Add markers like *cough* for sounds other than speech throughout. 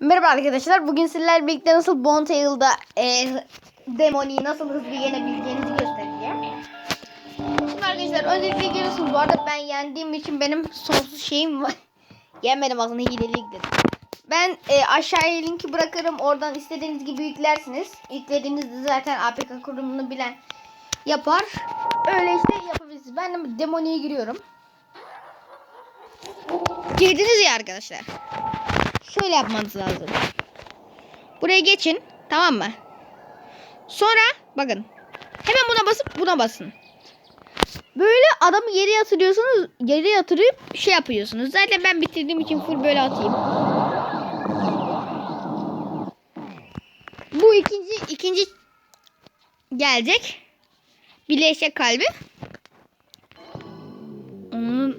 Merhaba arkadaşlar. Bugün sizlerle birlikte nasıl Bontail'da e, Demoni'yi nasıl hızlı yenebileceğinizi göstereceğim. Şimdi arkadaşlar öncelikle görüyorsunuz. Bu arada ben yendiğim için benim sonsuz şeyim var. *laughs* Yenmedim aslında hilelik dedim. Ben e, aşağıya linki bırakırım. Oradan istediğiniz gibi yüklersiniz. Yüklediğinizde zaten APK kurulumunu bilen yapar. Öyle işte yapabilirsiniz. Ben de Demoni'ye giriyorum. Girdiniz ya arkadaşlar şöyle yapmanız lazım. Buraya geçin. Tamam mı? Sonra bakın. Hemen buna basıp buna basın. Böyle adamı yere yatırıyorsunuz. Yere yatırıp şey yapıyorsunuz. Zaten ben bitirdiğim için full böyle atayım. Bu ikinci ikinci gelecek. Bileşek kalbi. Onun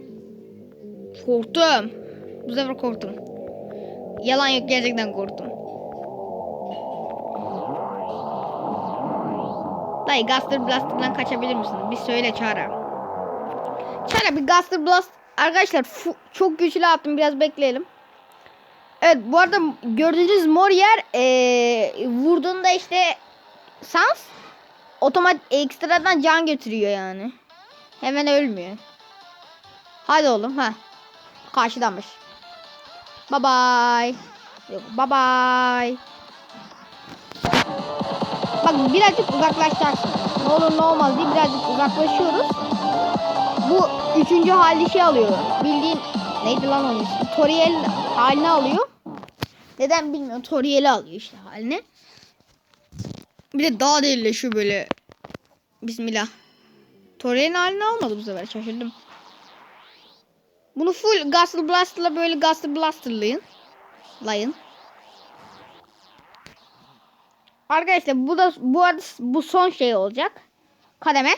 korktum. Bu sefer korktum. Yalan yok gerçekten korktum. Dayı Guster Blaster'dan kaçabilir misin? Bir söyle Çağrı. Çağrı bir Guster Blast. Arkadaşlar çok güçlü attım biraz bekleyelim. Evet bu arada gördüğünüz mor yer ee, vurduğunda işte sans otomatik ekstradan can götürüyor yani. Hemen ölmüyor. Hadi oğlum ha. Karşıdanmış. Bye bye. Yok, bye bye. Bak birazcık uzaklaşacaksın. Ne olur ne olmaz diye birazcık uzaklaşıyoruz. Bu üçüncü hali şey alıyor. Bildiğin neydi lan onun ismi? Toriel halini alıyor. Neden bilmiyorum. Toriel'i alıyor işte halini. Bir de daha delileşiyor böyle. Bismillah. Toriel'in halini almadı bu sefer. Şaşırdım. Bunu full Guster Blaster'la böyle Guster Blaster'layın. Layın. Arkadaşlar bu da bu arada bu son şey olacak. Kademe.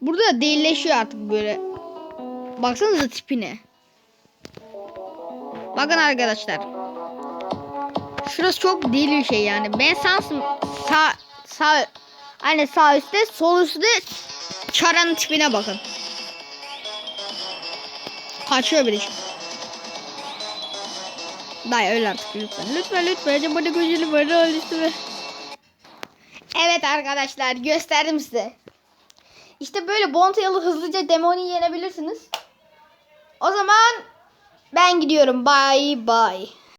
Burada da delileşiyor artık böyle. Baksanıza tipine. Bakın arkadaşlar. Şurası çok deli bir şey yani. Ben sansım sağ sağ hani sağ üstte sol üstte çaranın tipine bakın. Kaçıyor biri. Dayı öyle artık lütfen. Lütfen lütfen. Acaba bana gözünü bana al üstüme. Evet arkadaşlar gösterdim size. İşte böyle Bontail'ı hızlıca demoni yenebilirsiniz. O zaman ben gidiyorum. Bye bye.